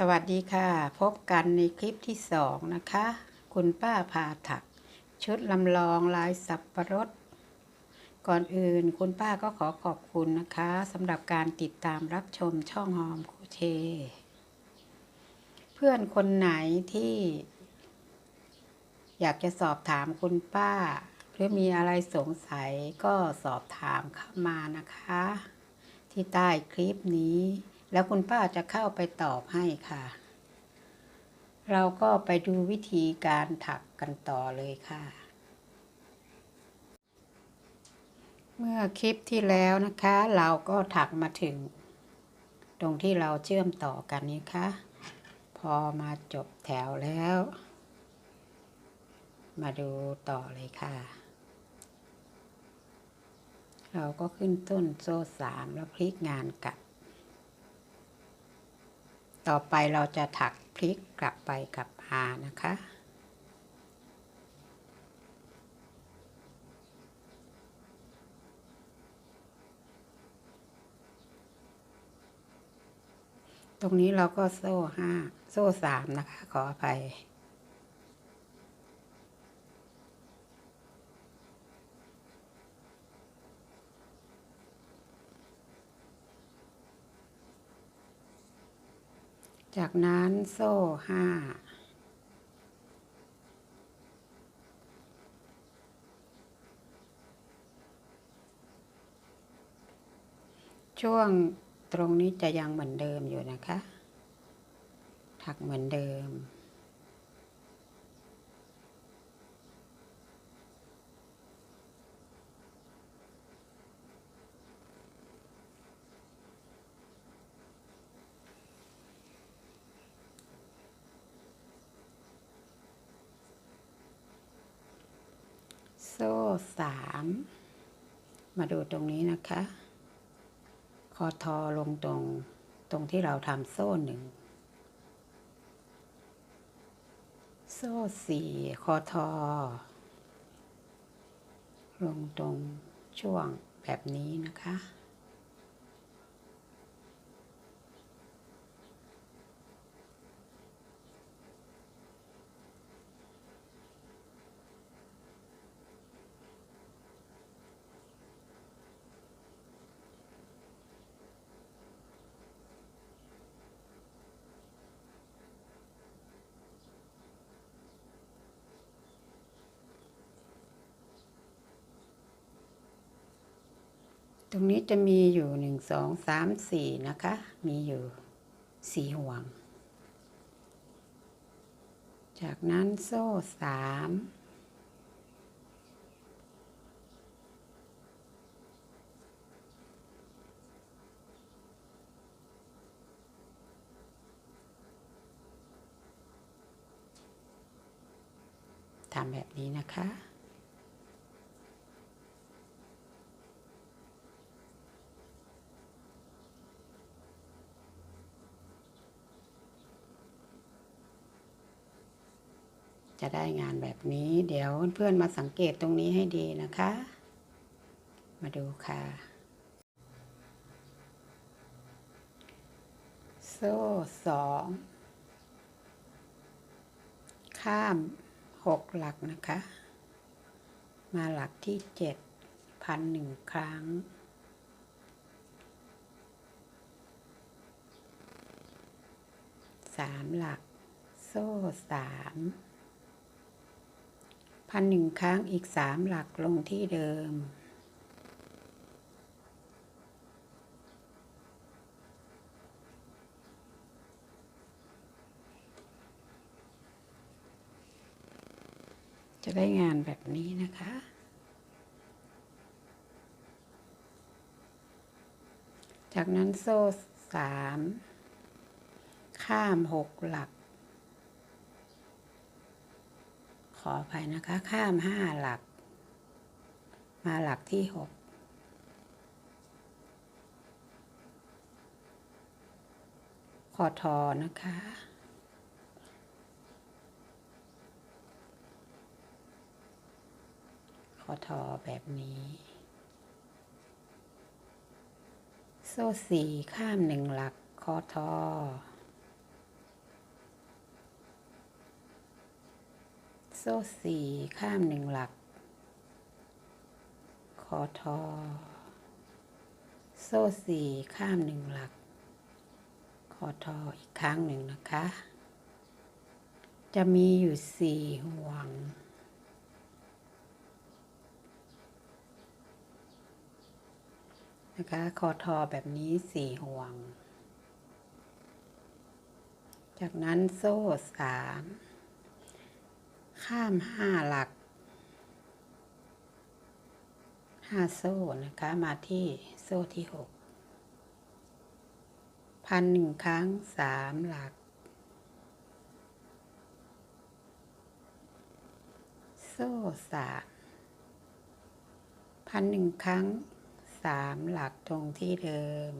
สวัสดีค่ะ พบกันในคลิปที่สองนะคะ คุณป้าพาถัก ชุดลำลองลายสับประรด ก่อนอื่นคุณป้าก็ขอขอบคุณนะคะสำหรับการติดตามรับชมช่องหอมคูเช เพื่อนคนไหนที่ อยากจะสอบถามคุณป้า หรือมีอะไรสงสัยก็สอบถามเข้ามานะคะ ที่ใต้คลิปนี้ แล้วคุณป้าจะเข้าไปตอบให้ค่ะ เราก็ไปดูวิธีการถักกันต่อเลยค่ะ เมื่อคลิปที่แล้วนะคะ เราก็ถักมาถึง ตรงที่เราเชื่อมต่อกันนี้ค่ะ พอมาจบแถวแล้ว มาดูต่อเลยค่ะเราก็ขึ้นต้นโซ่สามแล้วพลิกงานกลับ ต่อไปเราจะถักพลิกกลับไปกลับมานะคะ ตรงนี้เราก็โซ่ห้าโซ่สามนะคะ ขออภัย จากนั้นโซ่ห้าช่วงตรงนี้จะยังเหมือนเดิมอยู่นะคะ ถักเหมือนเดิม โซ่ สามมาดูตรงนี้นะคะ คอทอลงตรงตรงที่เราทำโซ่หนึ่ง โซ่สี่คอทอ ลงตรงช่วงแบบนี้นะคะ ตรงนี้จะมีอยู่หนึ่งสองสามสี่นะคะ มีอยู่สี่ห่วง จากนั้นโซ่สามทำแบบนี้นะคะ จะได้งานแบบนี้ เดี๋ยวเพื่อนๆมาสังเกตตรงนี้ให้ดีนะคะ มาดูค่ะ โซ่สองข้ามหกหลักนะคะ มาหลักที่เจ็ดพันหนึ่งครั้งสามหลัก โซ่สาม พันหนึ่งครั้งอีกสามหลักลงที่เดิม จะได้งานแบบนี้นะคะจากนั้นโซ่สามข้ามหกหลัก ข ออภัยนะคะ ข้ามห้าหลัก มาหลักที่หกขอทอนะคะ ขอทอแบบนี้ โซ่สี่ข้ามหนึ่งหลักคอทอ โซ่สี่ข้ามหนึ่งหลัก คอทอ โซ่สี่ข้ามหนึ่งหลัก คอทออีกครั้งหนึ่งนะคะ จะมีอยู่สี่ห่วง นะคะ คอทอแบบนี้สี่ห่วง จากนั้นโซ่สาม ข้ามห้าหลักห้าโซ่นะคะมาที่โซ่ที่หกพันหนึ่งครั้งสามหลัก โซ่สามพันหนึ่งครั้งสามหลักตรงที่เดิม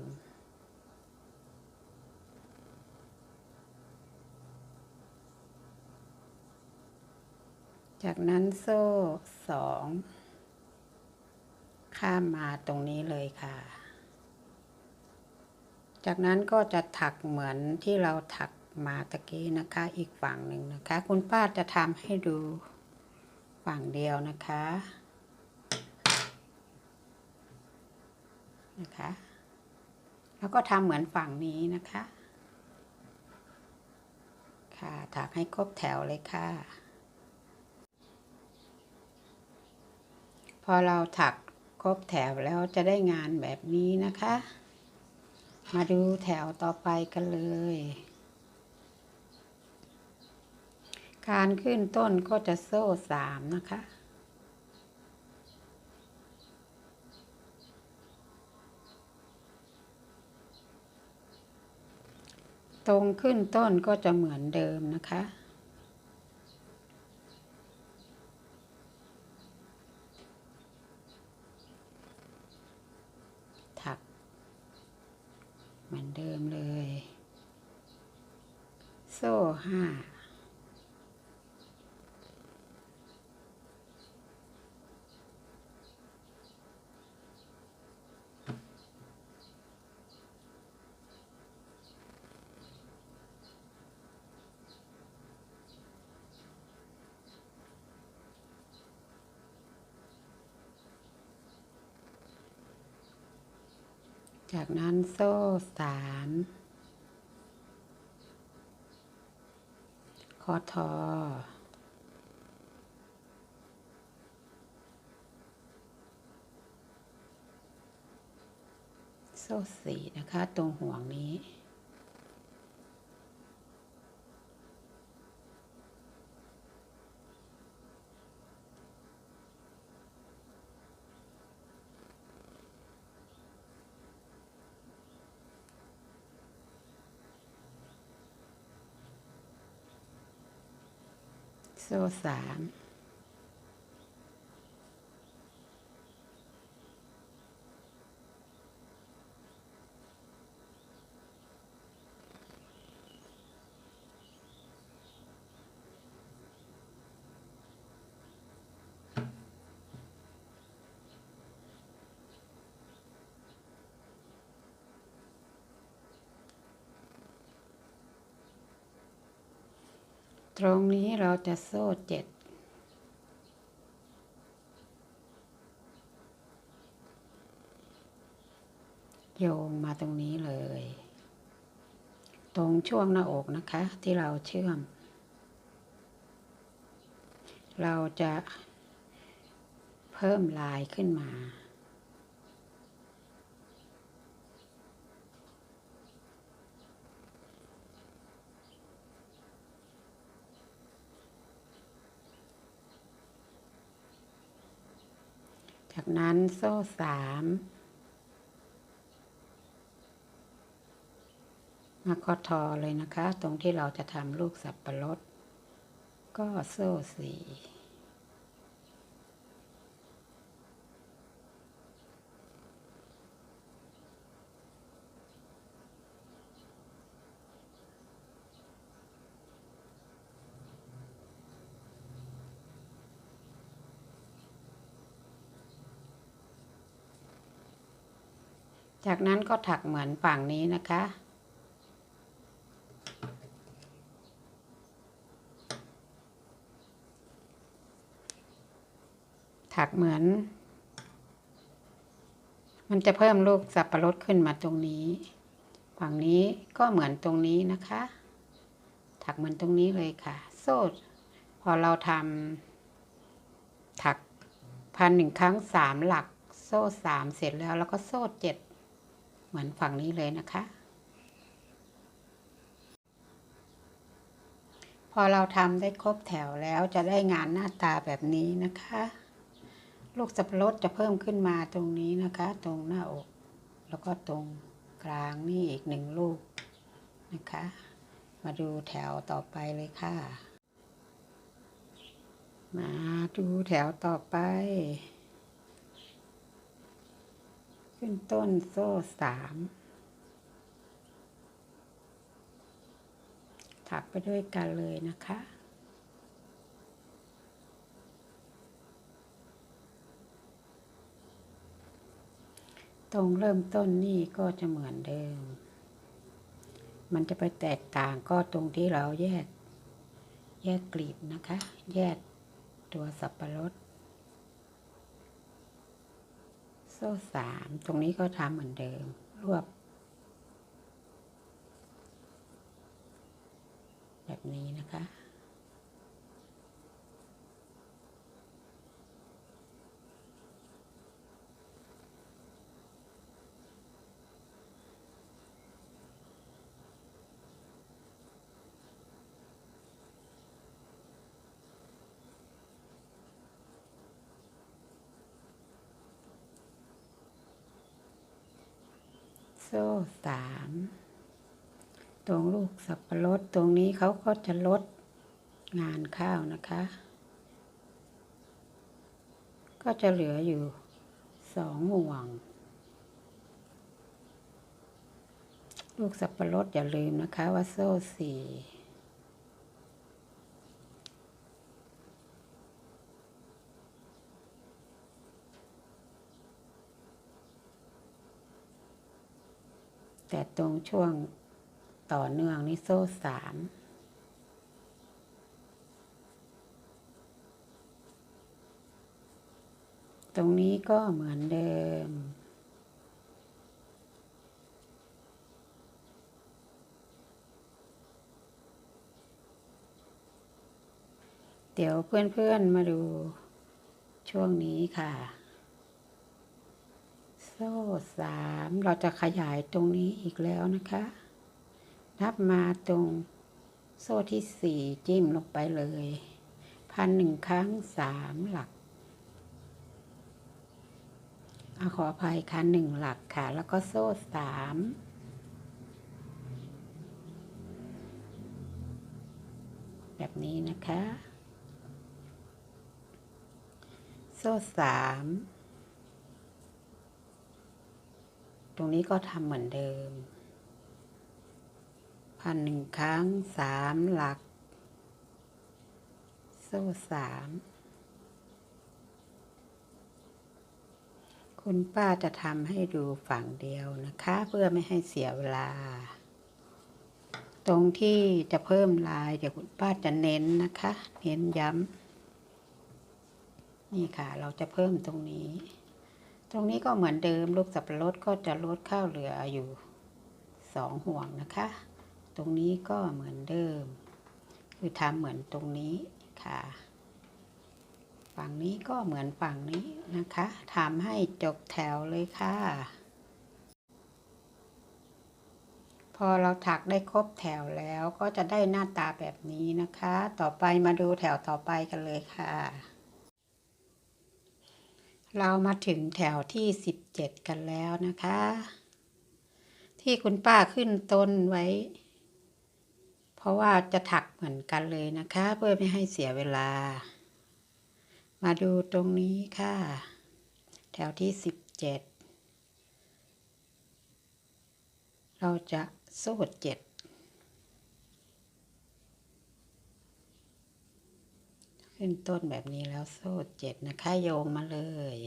จากนั้นโซ่สองข้ามมาตรงนี้เลยค่ะ จากนั้นก็จะถักเหมือนที่เราถักมาตะกี้นะคะ อีกฝั่งหนึ่งนะคะ คุณป้าจะทำให้ดูฝั่งเดียวนะคะนะคะ แล้วก็ทำเหมือนฝั่งนี้นะคะ ค่ะ ถักให้ครบแถวเลยค่ะ พอเราถักครบแถวแล้วจะได้งานแบบนี้นะคะ มาดูแถวต่อไปกันเลย การขึ้นต้นก็จะโซ่สามนะคะตรงขึ้นต้นก็จะเหมือนเดิมนะคะ ถัก เหมือนเดิมเลย โซ่ห้า จากนั้นโซ่สามคอทอ โซ่สี่นะคะ ตรงห่วงนี้ โซ่สาม ตรงนี้เราจะโซ่เจ็ดโยงมาตรงนี้เลย ตรงช่วงหน้าอกนะคะ ที่เราเชื่อม เราจะเพิ่มลายขึ้นมา จากนั้นโซ่สามมาคอทอเลยนะคะ ตรงที่เราจะทำลูกสับปะรด ก็โซ่สี่ จากนั้นก็ถักเหมือนฝั่งนี้นะคะ ถักเหมือน มันจะเพิ่มลูกสับปะรดขึ้นมาตรงนี้ ฝั่งนี้ก็เหมือนตรงนี้นะคะ ถักเหมือนตรงนี้เลยค่ะ โซ่พอเราทำถักพันหนึ่งครั้งสามหลักโซ่สามเสร็จแล้ว แล้วก็โซ่เจ็ด เหมือนฝั่งนี้เลยนะคะ พอเราทำได้ครบแถวแล้วจะได้งานหน้าตาแบบนี้นะคะ ลูกสับปะรดจะเพิ่มขึ้นมาตรงนี้นะคะ ตรงหน้าอก แล้วก็ตรงกลางนี่อีกหนึ่งลูกนะคะ มาดูแถวต่อไปเลยค่ะ มาดูแถวต่อไป ขึ้นต้นโซ่สามถักไปด้วยกันเลยนะคะตรงเริ่มต้นนี่ก็จะเหมือนเดิม มันจะไปแตกต่างก็ตรงที่เราแยก แยกกลีบนะคะ แยกตัวสับปะรด โซ่สามตรงนี้ก็ทำเหมือนเดิม รวบ แบบนี้นะคะ โซ่สามตรงลูกสับปะรดตรงนี้เขาก็จะลดงานข้าวนะคะ ก็จะเหลืออยู่สองห่วง ลูกสับปะรดอย่าลืมนะคะว่าโซ่สี่ แต่ตรงช่วงต่อเนื่องนี่โซ่สามตรงนี้ก็เหมือนเดิม เดี๋ยวเพื่อนๆมาดูช่วงนี้ค่ะ โซ่สามเราจะขยายตรงนี้อีกแล้วนะคะ นับมาตรงโซ่ที่สี่จิ้มลงไปเลยพันหนึ่งครั้งสามหลักอาขออภัยค่ะหนึ่งหลักค่ะ แล้วก็โซ่สามแบบนี้นะคะ โซ่สาม ตรงนี้ก็ทำเหมือนเดิม พันหนึ่งครั้งสามหลัก โซ่สามคุณป้าจะทำให้ดูฝั่งเดียวนะคะ เพื่อไม่ให้เสียเวลา ตรงที่จะเพิ่มลายเดี๋ยวคุณป้าจะเน้นนะคะ เน้นย้ำนี่ค่ะ เราจะเพิ่มตรงนี้ ตรงนี้ก็เหมือนเดิมลูกสับปะรดก็จะลดข้าวเหลืออยู่สองห่วงนะคะ ตรงนี้ก็เหมือนเดิม คือทำเหมือนตรงนี้ค่ะ ฝั่งนี้ก็เหมือนฝั่งนี้นะคะทำให้จบแถวเลยค่ะ พอเราถักได้ครบแถวแล้วก็จะได้หน้าตาแบบนี้นะคะ ต่อไปมาดูแถวต่อไปกันเลยค่ะ เรามาถึงแถวที่สิบเจ็ดกันแล้วนะคะ ที่คุณป้าขึ้นต้นไว้ เพราะว่าจะถักเหมือนกันเลยนะคะ เพื่อไม่ให้เสียเวลา มาดูตรงนี้ค่ะ แถวที่สิบเจ็ดเราจะโซ่เจ็ด ขึ้นต้นแบบนี้แล้วโซ่เจ็ดนะคะโยงมาเลย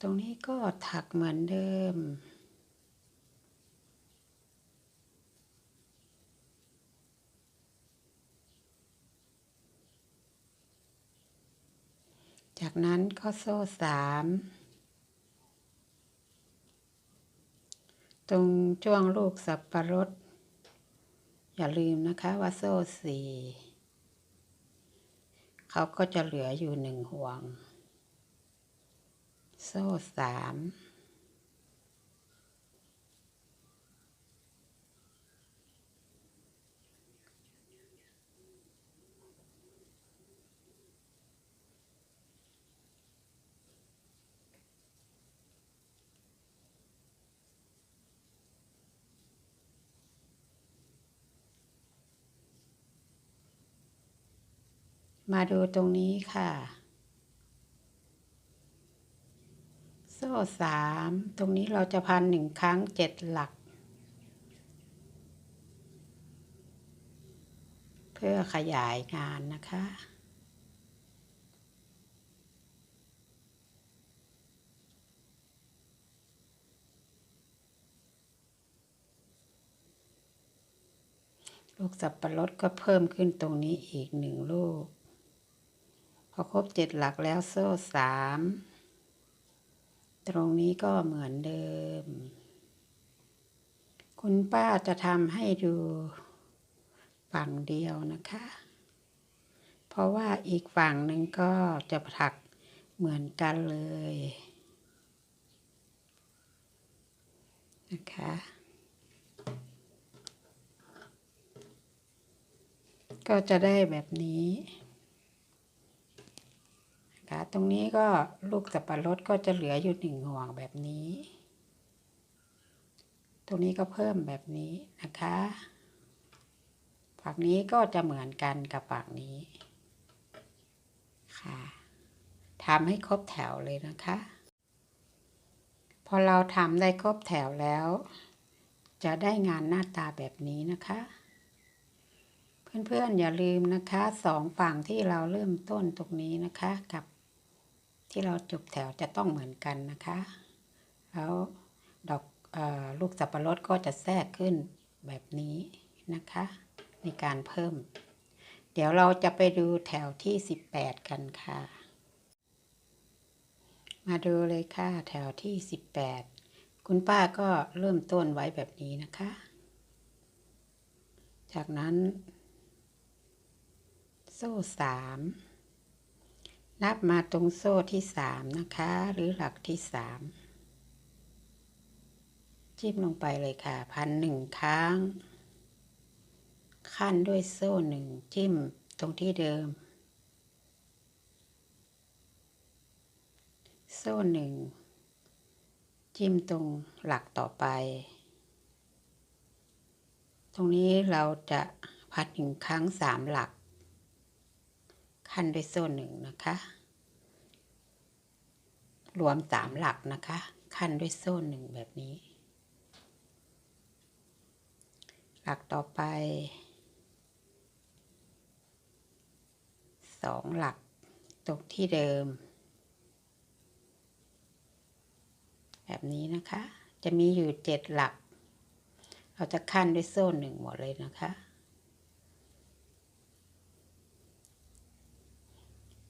ตรงนี้ก็ถักเหมือนเดิม จากนั้นก็โซ่สามตรงช่วงลูกสับประรด อย่าลืมนะคะว่าโซ่สี่เขาก็จะเหลืออยู่หนึ่งห่วง โซ่สาม มาดูตรงนี้ค่ะ โซ่สามตรงนี้เราจะพันหนึ่งครั้งเจ็ดหลัก เพื่อขยายงานนะคะลูกสับปะรดก็เพิ่มขึ้นตรงนี้อีกหนึ่งลูก อครบเจ็ดหลักแล้วโซ่สามตรงนี้ก็เหมือนเดิม คุณป้าจะทำให้ดูฝั่งเดียวนะคะ เพราะว่าอีกฝั่งหนึ่งก็จะถักเหมือนกันเลยนะคะก็จะได้แบบนี้ นะคะ ตรงนี้ก็ลูกสับปะรดก็จะเหลืออยู่หนึ่งห่วงแบบนี้ ตรงนี้ก็เพิ่มแบบนี้นะคะ ฝั่งนี้ก็จะเหมือนกันกับฝั่งนี้ค่ะทำให้ครบแถวเลยนะคะ พอเราทำได้ครบแถวแล้ว จะได้งานหน้าตาแบบนี้นะคะเพื่อนๆ อย่าลืมนะคะสองฝั่งที่เราเริ่มต้นตรงนี้นะคะกับ ที่เราจบแถวจะต้องเหมือนกันนะคะ แล้วดอกอลูกสับปะรดก็จะแทรกขึ้นแบบนี้นะคะ ในการเพิ่ม เดี๋ยวเราจะไปดูแถวที่ 18 กันค่ะ มาดูเลยค่ะแถวที่ 18 คุณป้าก็เริ่มต้นไว้แบบนี้นะคะ จากนั้น โซ่สาม นับมาตรงโซ่ที่สามนะคะ หรือหลักที่สามจิ้มลงไปเลยค่ะ พันหนึ่งครั้ง ขั้นด้วยโซ่หนึ่งจิ้มตรงที่เดิม โซ่หนึ่งจิ้มตรงหลักต่อไป ตรงนี้เราจะพัดหนึ่งครั้งสามหลัก ขั้นด้วยโซ่หนึ่งนะคะ รวมสามหลักนะคะ ขั้นด้วยโซ่หนึ่งแบบนี้ หลักต่อไปสองหลักตกที่เดิม แบบนี้นะคะ จะมีอยู่เจ็ดหลัก เราจะขั้นด้วยโซ่หนึ่งหมดเลยนะคะ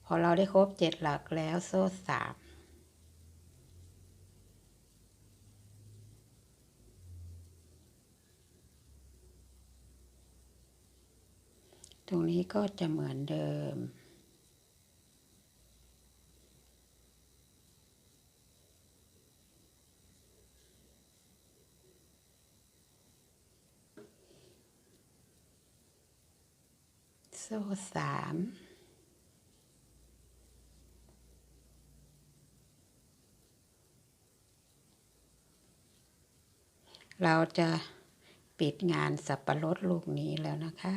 พ อเราได้ครบเจ็ดหลักแล้วโซ่สามตรงนี้ก็จะเหมือนเดิมโซ่สาม เราจะปิดงานสับปะรดลูกนี้แล้วนะคะ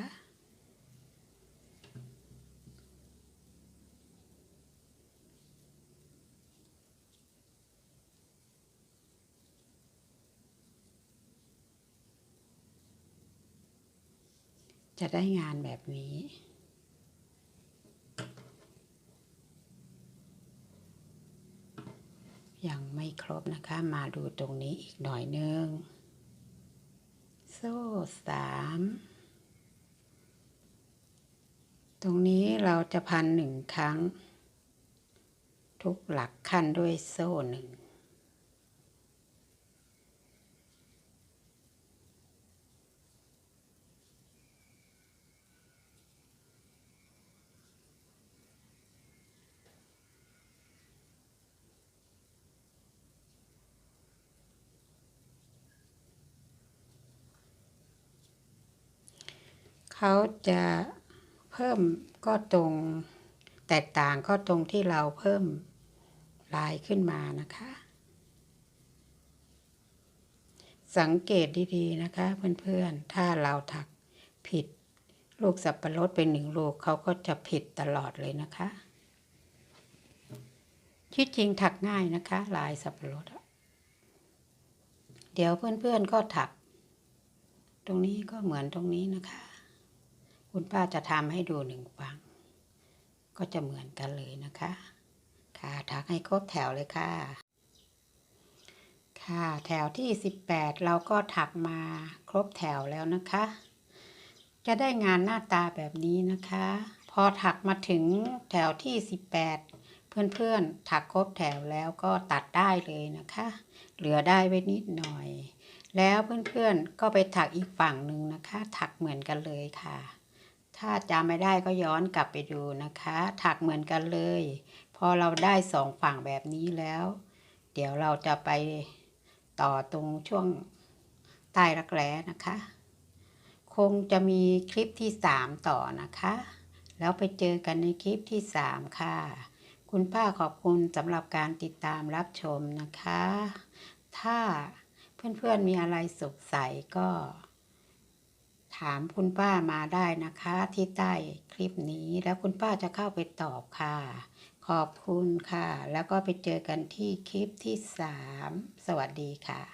จะได้งานแบบนี้ยังไม่ครบนะคะ มาดูตรงนี้อีกหน่อยนึง ซ่สามตรงนี้เราจะพันหนึ่งครั้ง ทุกหลักขั้นด้วยโซ่หนึ่ง เขาจะเพิ่มก็ตรงแตกต่างก็ตรงที่เราเพิ่มลายขึ้นมานะคะ สังเกตดีๆนะคะ เพื่อนๆ ถ้าเราถักผิดลูกสับปะรดเป็นหนึ่งลูกเขาก็จะผิดตลอดเลยนะคะที่จริงถักง่ายนะคะ ลายสับปะรดเดี๋ยวเพื่อนๆก็ถัก ตรงนี้ก็เหมือนตรงนี้นะคะ คุณป้าจะทำให้ดูหนึ่งฟัง ก็จะเหมือนกันเลยนะคะ ค่ะถักให้ครบแถวเลยค่ะ ค่ะแถวที่ 18 เราก็ถักมาครบแถวแล้วนะคะ จะได้งานหน้าตาแบบนี้นะคะ พอถักมาถึงแถวที่ 18 เพื่อนๆถักครบแถวแล้วก็ตัดได้เลยนะคะ เหลือได้ไว้นิดหน่อยแล้วเพื่อนๆก็ไปถักอีกฝั่งหนึ่งนะคะ ถักเหมือนกันเลยค่ะ ถ้าจำไม่ได้ก็ย้อนกลับไปดูนะคะ ถักเหมือนกันเลย พอเราได้สองฝั่งแบบนี้แล้ว เดี๋ยวเราจะไปต่อตรงช่วงใต้รักแร้นะคะ คงจะมีคลิปที่สามต่อนะคะ แล้วไปเจอกันในคลิปที่สามค่ะ คุณป้าขอบคุณสำหรับการติดตามรับชมนะคะ ถ้าเพื่อนๆมีอะไรสงสัยก็ ถามคุณป้ามาได้นะคะที่ใต้คลิปนี้แล้วคุณป้าจะเข้าไปตอบค่ะ ขอบคุณค่ะ แล้วก็ไปเจอกันที่คลิปที่สามสวัสดีค่ะ